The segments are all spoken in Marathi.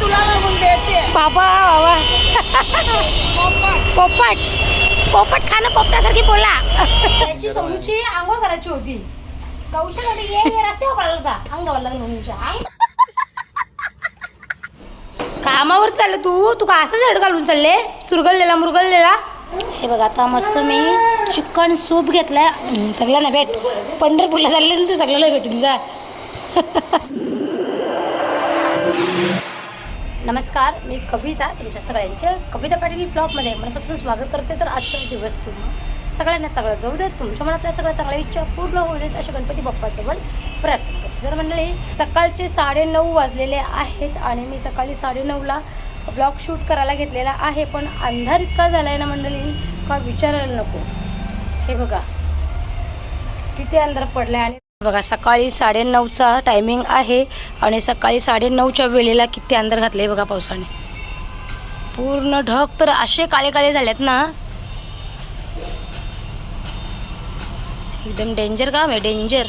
तुला मागून देते. बाबा बाबा पोपट. पोपट खाणं पोपटासारखी बोला त्याची समूची आंघोळ करायची होती. कौशल ये ये रस्त्यावर पडला होता. अंगावर लागलं अंग. कामावर चाललं तू? तू का असं जड घालून चालले? सुरगळलेला मुरगळलेला? हे बघ आता मस्त मी चिकन सूप घेतलाय. हम्म, सगळ्यांना भेट. पंढरपूरला चालले ना तू सगळ्याला भेटून जा. नमस्कार मी कविता तुमच्या सगळ्यांच्या कविता पाटील ब्लॉगमध्ये मनापासून स्वागत करते. तर आजचा दिवस तुम्ही सगळ्यांना चांगलं जाऊ देत तुमच्या मनातल्या सगळ्या चांगल्या इच्छा पूर्ण होऊ देत अशा गणपती बाप्पासोबत प्रार्थना करते. तर मंडळी सकाळचे साडेनऊ वाजलेले आहेत आणि मी सकाळी साडेनऊला ब्लॉग शूट करायला घेतलेला आहे पण अंधार इतका झाला आहे ना मंडळी? का विचारायला नको? हे बघा किती अंधार पडलाय आणि बघा सकाळी साडेनऊचा टायमिंग आहे आणि सकाळी साडेनऊच्या वेळेला किती अंधार घातले बघा पावसाने. पूर्ण ढग तर असे काळे काळे झालेत ना. एकदम डेंजर काम आहे डेंजर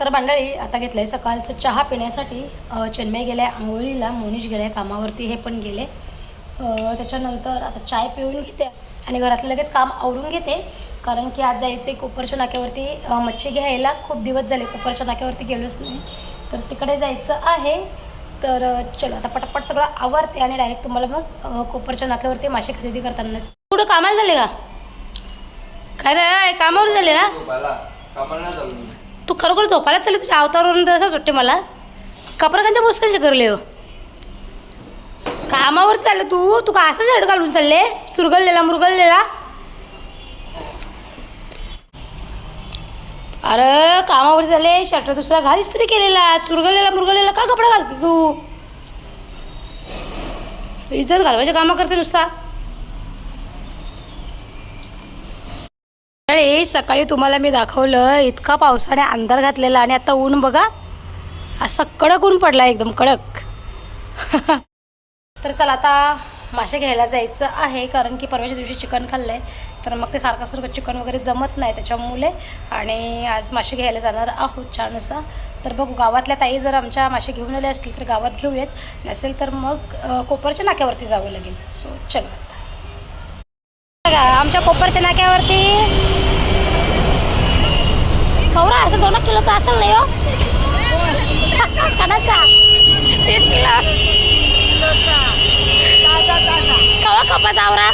तर मंडळी आता घेतलंय सकाळचं चहा पिण्यासाठी. चेन्नई गेल्या गेलाय आंघोळीला. मोनीश गेलाय कामावरती हे पण गेले. त्याच्यानंतर आता चाय पिऊन घेते. आणि घरातलं लगेच काम आवरून घेते. कारण की आज जायचं कोपरच्या नाक्यावरती मच्छी घ्यायला. खूप दिवस झाले कोपरच्या नाक्यावरती गेलोच नाही. तर तिकडे जायचं आहे. तर चलो आता पटापट सगळं आवरते आणि डायरेक्ट तुम्हाला मग कोपरच्या नाक्यावरती मासे खरेदी करताना. कुठं कामाला झाले का? काय रे कामावर झाले ना? तू खरोखर झोपायला चालले? तुझ्या अवतारावरून तसंच वाटते मला. कपडकांच्या मुस्कांचे करले हो? कामावर चालले तू? तू का असं झड घालून चालले? सुरगळलेला मुरगळलेला? अरे कामावर चालले शर्ट दुसरा घाल इस्त्री केलेला. चुरगळलेला मुरगळलेला का कपडा घालते तू? इज्जत घालवायच्या कामं करते नुसता. अरे सकाळी तुम्हाला मी दाखवलं इतका पावसाने अंधार घातलेला आणि आता ऊन बघा. असा कडक ऊन पडला एकदम कडक. तर चला आता मासे घ्यायला जायचं आहे कारण की परवाच्या दिवशी चिकन खाल्लं आहे तर मग ते सारखं सारखं चिकन वगैरे जमत नाही त्याच्यामुळे. आणि आज मासे घ्यायला जाणार आहोत छान असा तर बघू गावातल्या ताई जर आमच्या मासे घेऊन आले असतील तर गावात घेऊयात. नसेल तर मग कोपरच्या नाक्यावरती जावं लागेल. सो चलो आता. आमच्या कोपरच्या नाक्यावरती खवरा असं दोन किलोचा असेल नाही हो कणाचा. तीन किलो. कवा कपाचा आवरा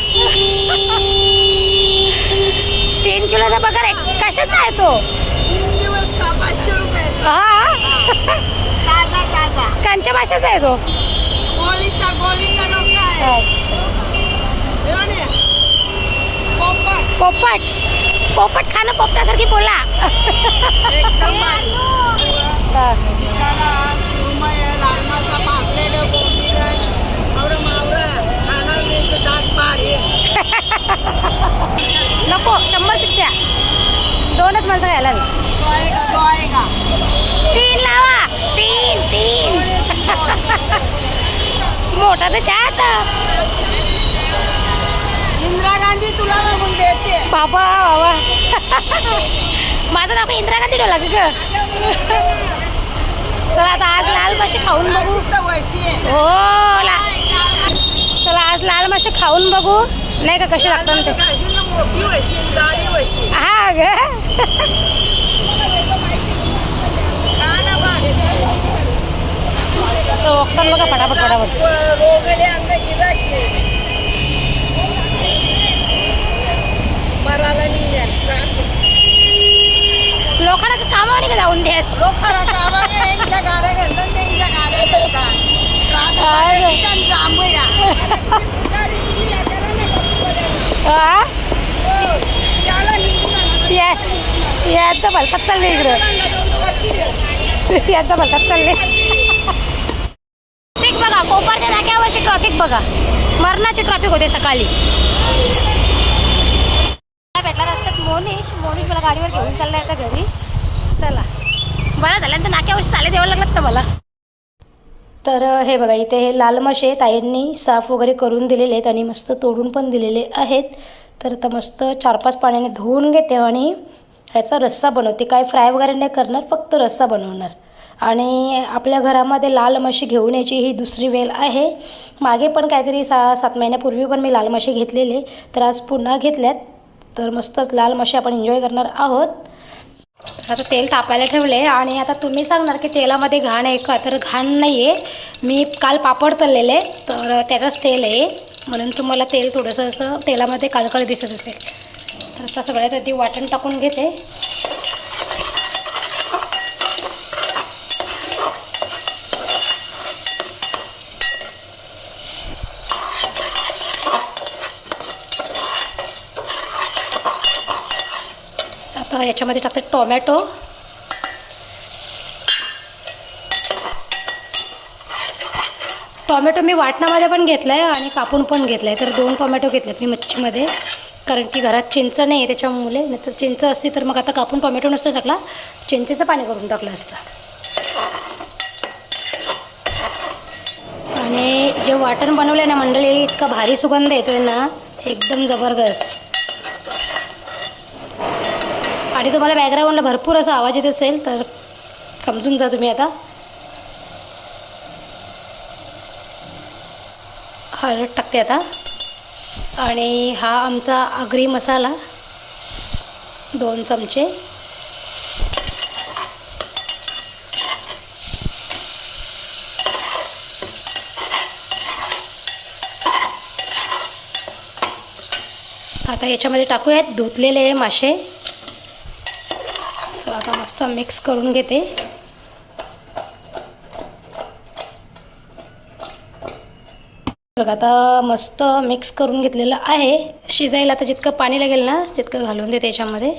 तीन किलोचा पगार आहे. कशाचा आहे तो? हा. कांच्या भाषेचा आहे तो. हे पोपट. पोपट खाणं पोपटासारखी बोला एकदम भारी. मसाला, सुरमई, लाल मासा, पापलेट, बोंबील, आवरं मावरं, खाणार नाही तर दात पाड हे. नको शंभर चिठ्ठ्या दोनच माणसं घ्यायला? तीन लावा. तीन तीन. मोठा तर चहा इंदिरा गांधी तुला मागून देते. बाबा बाबा. माझं नाव इंदिरा गांधी डोला ग? चला आता आज लाल मासे खाऊन बघू. हो ला चला आज लाल मासे खाऊन बघू. नाही का कसे लागतात ते हा ग. असं बघा फटाफट फटाफट. लोकांना काम आणि का जाऊन देस? गाड्या घालतात त्यांच्या गाड्या घालतात काय रे? ट्राफिक जांभया हा? या यांचा भलतात चालले इकडं. यांचा भलतात चालले ट्रॉफिक बघा कोपरच्या नाक्यावरची ट्रॉफिक बघा. मरणाची ट्रॉफिक होते सकाळी. मला भेटला रस्त्यात मोनिश मोनिश मला गाडीवर घेऊन चाललाय आता घरी. चला. बरं झालं तर नाक्यावर चाले द्यावं लागलं का मला? तर हे बघा इथे हे लाल मशे ताईंनी साफ वगैरे करून दिलेले आहेत आणि मस्त तोडून पण दिलेले आहेत. तर आता मस्त चार पाच पाण्याने धुवून घेते आणि ह्याचा रस्सा बनवते. काय फ्राय वगैरे नाही करणार फक्त रस्सा बनवणार. आणि आपल्या घरामध्ये लाल मशी घेऊन यायची ही दुसरी वेळ आहे. मागे पण काहीतरी सहा सात महिन्यापूर्वी पण मी लाल मशी घेतलेले. तर आज पुन्हा घेतल्यात. तर मस्तच लाल मशी आपण एन्जॉय करणार आहोत. आता तेल तापायला ठेवले आणि आता तुम्ही सांगणार की तेलामध्ये घाण आहे का? तर घाण नाही आहे मी काल पापड तळलेले तर त्याचंच तेल आहे. म्हणून तुम्हाला तेल थोडंसं असं तेलामध्ये काळकळ दिसत असेल. तर आता सगळ्यात आधी वाटण टाकून घेते. आता याच्यामध्ये टाकते टोमॅटो. टोमॅटो मी वाटणामध्ये पण घेतला आहे आणि कापून पण घेतला आहे तर दोन टोमॅटो घेतले मी मच्छीमध्ये कारण की घरात चिंच नाही आहे त्याच्यामुळे. नाही तर चिंच असती तर मग आता कापून टोमॅटो नसतं टाकला. चिंचेचं पाणी करून टाकलं असतं. आणि जे वाटण बनवलं आहे ना मंडळी इतका भारी सुगंध येतोय ना. एकदम जबरदस्त. आणि तुम्हाला बॅकग्राऊंडला भरपूर असा आवाज येत असेल तर समजून जा तुम्ही आता. हळद टाकते आता. आणि हा आमचा आगरी मसाला दोन चमचे. आता याच्यामध्ये टाकूयात धुतलेले मासे. चला आता मस्त मिक्स करून घेते. बघा आता मस्त मिक्स करून घेतलेलं आहे. शिजायला आता जितकं पाणी लागेल ना तितकं घालून दे त्याच्यामध्ये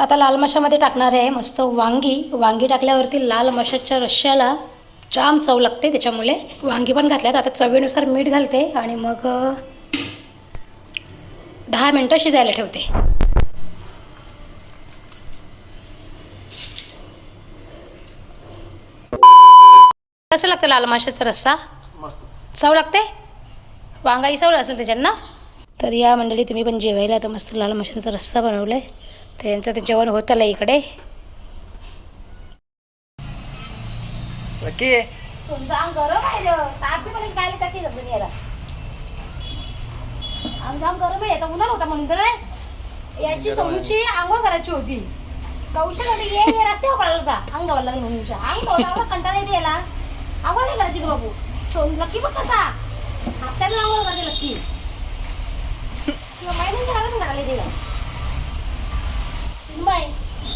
आता लाल मशामध्ये टाकणार आहे मस्त वांगी. वांगी टाकल्यावरती लाल मशाच्या रश्श्याला जाम चव लागते त्याच्यामुळे. वांगी पण घातल्यात. आता चवीनुसार मीठ घालते आणि मग दहा मिनटं शिजायला ठेवते. कसं लागतं लाल माशाचा रस्सा? मस्त. चव लागते? वांगाही चव असेल त्याच्यात ना तर या मंडळी तुम्ही पण जेवायला आता मस्त लाल माशांचा रस्सा बनवला आहे त्यांचं ते जेवण होत आलं इकडे. तर याची आंघोळ करायची होती. कौशल होती. अंग गवला म्हणूनच्या अंग गवला कंटाळा येते याला. आंघोळ नाही करायची बाबू. सोन लकी बघ कसा. हप्त्याला आंघोळ करते लकी. किंवा महिन्यांच्या बाय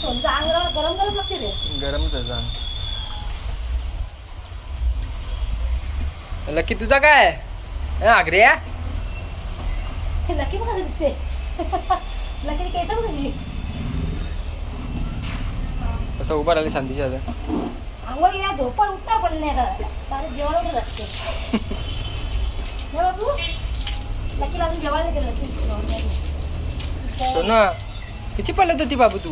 सोनचं अंग गरम गरम लागते रे. आहे जाण लकी तुझा काय? हं, आग्र्या लकी बघा कसं दिसते. लकी केस बघ तुझी असं उभा राहिली शांतीची आता आंघोळ गेल्या झोपण उठणार पण नाही कारण लागते हे बाबू लकी अजून जेवायला गेलं लकी सोना किती होती बाबू तू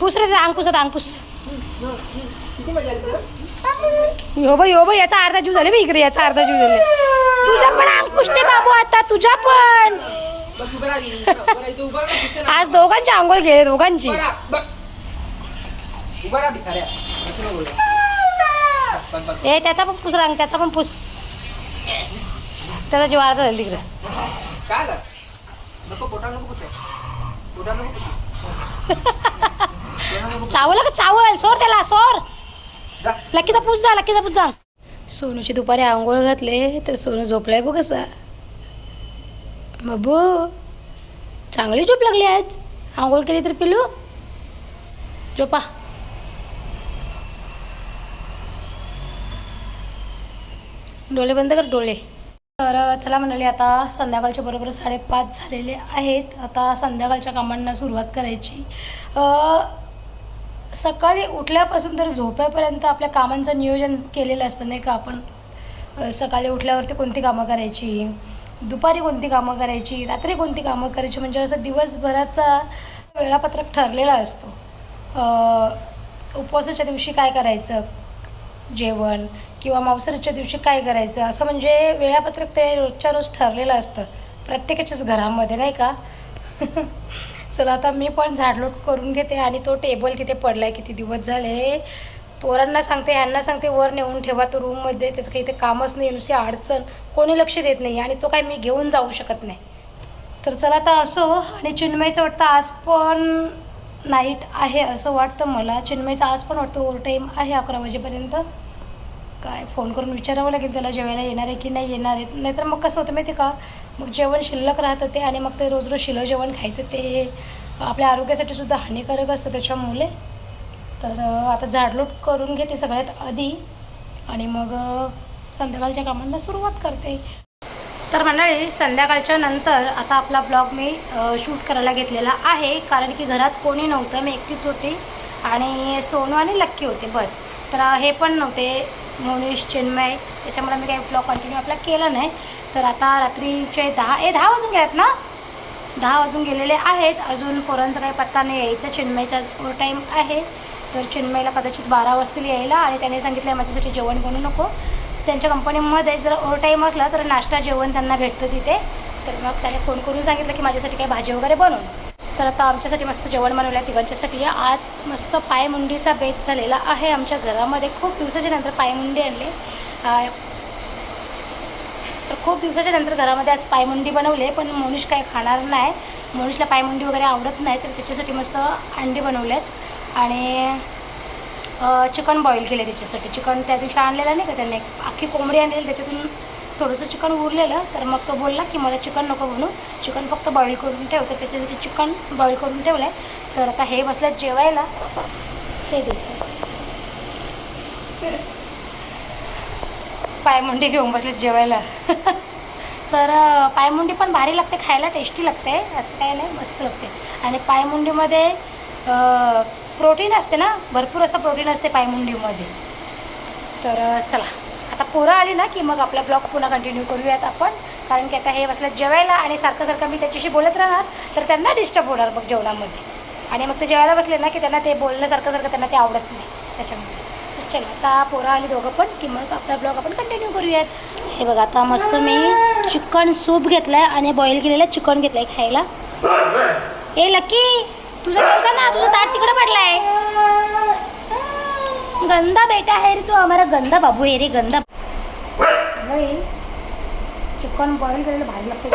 पुस रे आली तुला यो बाई यो बाई याचा अर्धा जीव झाले बे इकडे याचा अर्धा जीव झाले तुझा पण अंग पुसते बाबू आता तुझा पण. आज दोघांची आंघोळ गेले दोघांची उभं राहा, भिकाऱ्या. असं नको बोलू. ए त्याचा पण पुस अंग त्याचा पण पुस त्याचा जीव झाला तिकडे काय झालं? नको पोटाला नको पुसू. पोटाला नको पुसू. पोटाला नको पुसू. चावलं का चावल सोर त्याला सोर जा. लकीचा पूज जा लकीचा पूज जा सोनूची दुपारी आंघोळ घातले तर सोनू झोपलाय बघ कसा बाबू चांगली झोप लागली आज आंघोळ केली तर पिलू झोपा डोळे बंद कर डोळे. तर चला म्हणाले आता संध्याकाळच्या बरोबर साडेपाच झालेले आहेत. आता संध्याकाळच्या कामांना सुरुवात करायची. सकाळी उठल्यापासून तर झोप्यापर्यंत आपल्या कामांचं नियोजन केलेलं असतं नाही का आपण? सकाळी उठल्यावरती कोणती कामं करायची? दुपारी कोणती कामं करायची? रात्री कोणती कामं करायची? म्हणजे असं दिवसभराचा वेळापत्रक ठरलेला असतो. उपवासाच्या दिवशी काय करायचं? जेवण किंवा मांसाहारीच्या दिवशी काय करायचं? असं म्हणजे वेळापत्रक ते रोजच्या रोज ठरलेलं असतं. प्रत्येकाच्याच घरामध्ये नाही का? चला आता मी पण झाडलोट करून घेते आणि तो टेबल तिथे पडला आहे किती दिवस झाले? पोरांना सांगते ह्यांना सांगते वर नेऊन ठेवा तो रूममध्ये. त्याचं काही ते कामच नाही नुसती अडचण. कोणी लक्ष देत नाही आणि तो काय मी घेऊन जाऊ शकत नाही. तर चला आता असो आणि चिन्मयचं वाटतं आज पण नाईट आहे असं वाटतं मला. चिन्मयचं आज पण वाटतं ओव्हर टाईम आहे अकरा वाजेपर्यंत. काय फोन करून विचारावं लागेल त्याला जेवायला येणार आहे की नाही येणार आहेत नाहीतर मग कसं होतं माहिती आहे का? मग जेवण शिल्लक राहतं ते आणि मग ते रोज रोज शिलं जेवण खायचं ते आपल्या आरोग्यासाठी सुद्धा हानिकारक असतं त्याच्यामुळे. तर आता झाडलोट करून घेते सगळ्यात आधी आणि मग संध्याकाळच्या कामांना सुरुवात करते. तर मंडळी संध्याकाळच्या नंतर आता आपला ब्लॉग मी शूट करायला घेतलेला आहे. कारण की घरात कोणी नव्हतं मी एकटीच होती. आणि सोनू आणि लक्की होते बस. तर हे पण नव्हते मोनिश चिन्मय. त्याच्यामुळे मी काही ब्लॉग कंटिन्यू आपला केला नाही. तर आता रात्रीचे दहा ए दहा वाजून गेल्यात ना? दहा वाजून गेलेले आहेत. अजून पोरांचा काही पत्ता नाही यायचा. चिन्मयचा ओव्हर टाईम आहे. तर चिन्मयला कदाचित बारा वाजतील यायला. आणि त्याने सांगितलं माझ्यासाठी जेवण बनवू नको. त्यांच्या कंपनीमध्ये जर ओव्हर टाईम असला तर नाश्ता जेवण त्यांना भेटतं तिथे. तर मग त्याने फोन करून सांगितलं की माझ्यासाठी काही भाजी वगैरे बनवून. तर आता आमच्यासाठी मस्त जेवण बनवलं आहे तिघांच्यासाठी आज मस्त पायमुंडीचा बेत झालेला आहे आमच्या घरामध्ये. खूप दिवसाच्या नंतर पायमुंडी आणले. तर खूप दिवसाच्या नंतर घरामध्ये आज पायमुंडी बनवले पण मोनिश काय खाणार नाही. मोनिशला पायमुंडी वगैरे आवडत नाही तर त्याच्यासाठी मस्त अंडी बनवलेत. आणि चिकन बॉईल केलं त्याच्यासाठी. चिकन त्या दिवशी आणलेलं नाही का त्याने? अख्खी कोंबडी आणलेली त्याच्यातून थोडंसं चिकन उरलेलं. तर मग तो बोलला की मला चिकन नको बनू चिकन फक्त बॉईल करून ठेव. तर त्याच्यासाठी चिकन बॉईल करून ठेवलं आहे तर आता हे बसलं जेवायला. हे दे. पायमुंडी घेऊन बसलेत जेवायला. तर पायमुंडी पण भारी लागते खायला टेस्टी लागते. असं काही नाही मस्त लागते. आणि पायमुंडीमध्ये प्रोटीन असते ना भरपूर असं प्रोटीन असते पायमुंडीमध्ये. तर चला. आता पोरं आली ना की मग आपला ब्लॉग पुन्हा कंटिन्यू करूयात आपण. कारण की आता हे बसलं जेवायला आणि सारखं सारखं मी त्याच्याशी बोलत राहणार तर त्यांना डिस्टर्ब होणार मग जेवणामध्ये. आणि मग ते जेवायला बसले ना की त्यांना ते बोलण्यासारखं सारखं सारखं त्यांना ते आवडत नाही. त्याच्यामुळे. सो चला. आता पोरं आली दोघं पण की मग आपला ब्लॉग आपण कंटिन्यू करूयात. हे बघा आता मस्त मी चिकन सूप घेतलं आहे आणि बॉईल केलेलं चिकन घेतलं आहे खायला. ए लकी! तुझं नव्हता ना तुझं ताट तिकडे पडलाय. गंदा बेटा है रे तू हमारा गंदा बाबू है रे गंदा. चिकन बॉईल केलेलं भारी लागते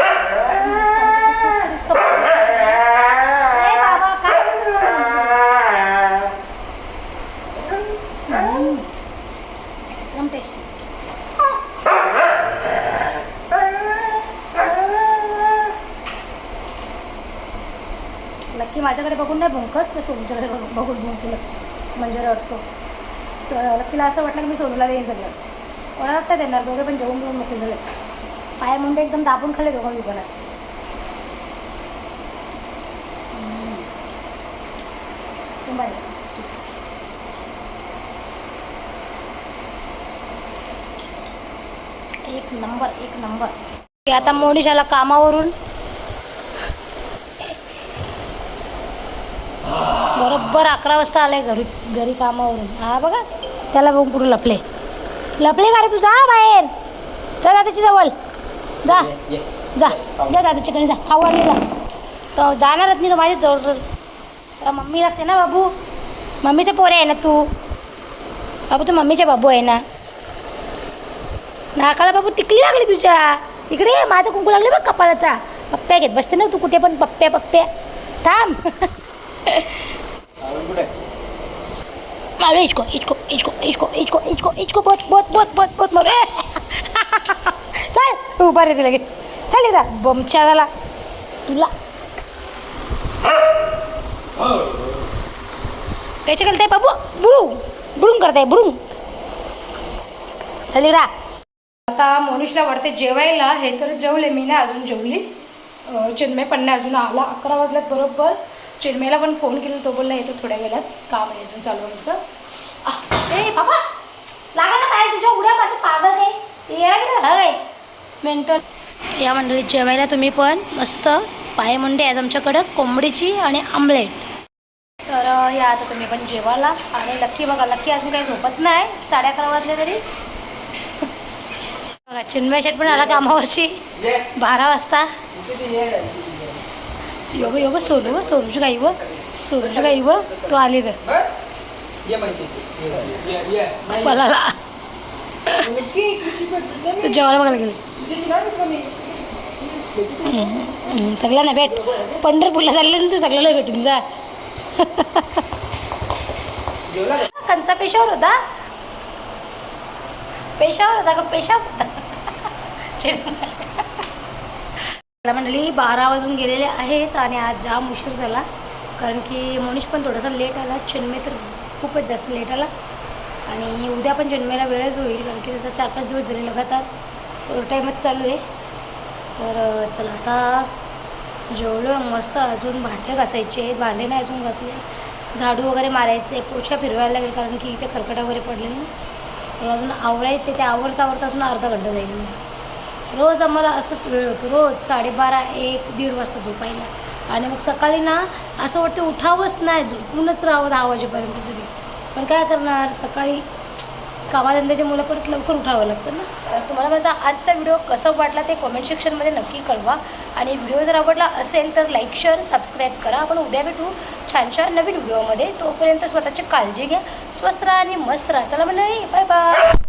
ए बाबा काय हम्म. एकदम टेस्टी लक्की माझ्याकडे बघून नाही भुंकत ते सोनूच्याकडे बघ- बघून भुंकू लागतो म्हणजे रडतो. स लक्कीला असं वाटलं की मी सोनूला देईन सगळं. कोणाला काय देणार? दोघे पण जेवून घेऊन मोकळे झाले पाय मुंडे एकदम दाबून खाल्ले दोघं विकणाचे एक नंबर एक नंबर. आता मोनिशाला कामावरून बरोबर अकरा वाजता आलाय घरी घरी कामावरून. हा बघा त्याला बघून कुठं लपले. लपले का रे तू? जा बाहेर. जा दादाची जवळ. जा. जा. जा दादाच्याकडे जा. खाऊ आणि जा. तर जाणारच नाही तर माझ्याच जवळ. तर मम्मी लागते ना बाबू? मम्मीचे पोरे आहे ना तू? बाबू तू मम्मीचे बाबू आहे ना? नाकाला बाबू टिकली लागली तुझ्या. इकडे माझं कुंकू लागले बघ कपाळाचा. पप्प्या घेत बसते ना तू कुठे पण? पप्प्या पप्प्या. थांब. मारो इसको इसको इसको इसको इसको इसको इसको बहुत बहुत बहुत बहुत बहुत मारो. चल उभा रे लगेच. चल इकडा बमच्या झाला तुला. कैसे करताय बाबू बुडू बुडून करताय बुडून. चल इकडा. आता मोनिशला वाटते जेवायला हे तर जेवले मी नाही अजून जेवली. चिन्मय पण अजून आला. अकरा वाजल्यात बरोबर. चिन्मयला पण फोन केला तो बोलला येतो थोड्या वेळात काम आहे अजून चालू आमचं. ए बाबा लागा ना बाहेर तुझ्या उड्या पाहते पागल आहे. येरा की झाला काय मेंटल या मंडळीत जेवायला तुम्ही पण मस्त. पायमुंडे आहेत आमच्याकडं कोंबडीची आणि आमलेट. तर या आता तुम्ही पण जेवायला. आणि लक्की बघा लक्की अजून काही झोपत नाही. साडे अकरा वाजले तरी. बघा चिन्मय शेट पण आला कामावरची. बारा वाजता. यो ब यो ब सोनू व सोनूची गाई व सोनूची गाई व तो आली तर. बस. ये माहिती ये ये नाही. पलाला तो जेवायला बघायला गेले. सगळ्यांना भेट. पंढरपूरला चालले ना तू सगळ्याला भेटून जा? कंचा पेशावर होता. पेशावर होता का? पेशावर. मला मंडळी बारा वाजून गेलेले आहेत आणि आज जाम उशीर झाला. कारण की मनीष पण थोडासा लेट आला. चन्मे तर खूपच जास्त लेट आला. आणि उद्या पण जन्मेला वेळच होईल कारण की त्याचा चार पाच दिवस झाले लगातार. ओवर टाईमच चालू आहे. तर चल चला आता जेवलो मस्त अजून भांडे घासायचे आहेत. भांडे नाही अजून घासले. झाडू वगैरे मारायचे पोछा फिरवायला लागेल कारण की इथे खरकटा वगैरे पडले ना सगळं अजून आवरायचे. ते आवरता आवरता अजून अर्धा घंटा जाईल. मग रोज आम्हाला असंच वेळ होतो. रोज साडेबारा एक दीड वाजता झोपायला. आणि मग सकाळी ना असं वाटतं उठावंच नाही झोपूनच राहावं दहा वाजेपर्यंत तरी. पण काय करणार सकाळी कामाधंद्याच्या मुलं परत लवकर उठावं लागतं ना. तुम्हाला माझा आजचा व्हिडिओ कसा वाटला ते कमेंट सेक्शनमध्ये नक्की कळवा. आणि व्हिडिओ जर आवडला असेल तर लाईक शेअर सबस्क्राईब करा. आपण उद्या भेटू छान छान नवीन व्हिडिओमध्ये. तोपर्यंत स्वतःची काळजी घ्या स्वस्त राहा आणि मस्त राहा. चला म्हणजे बाय बाय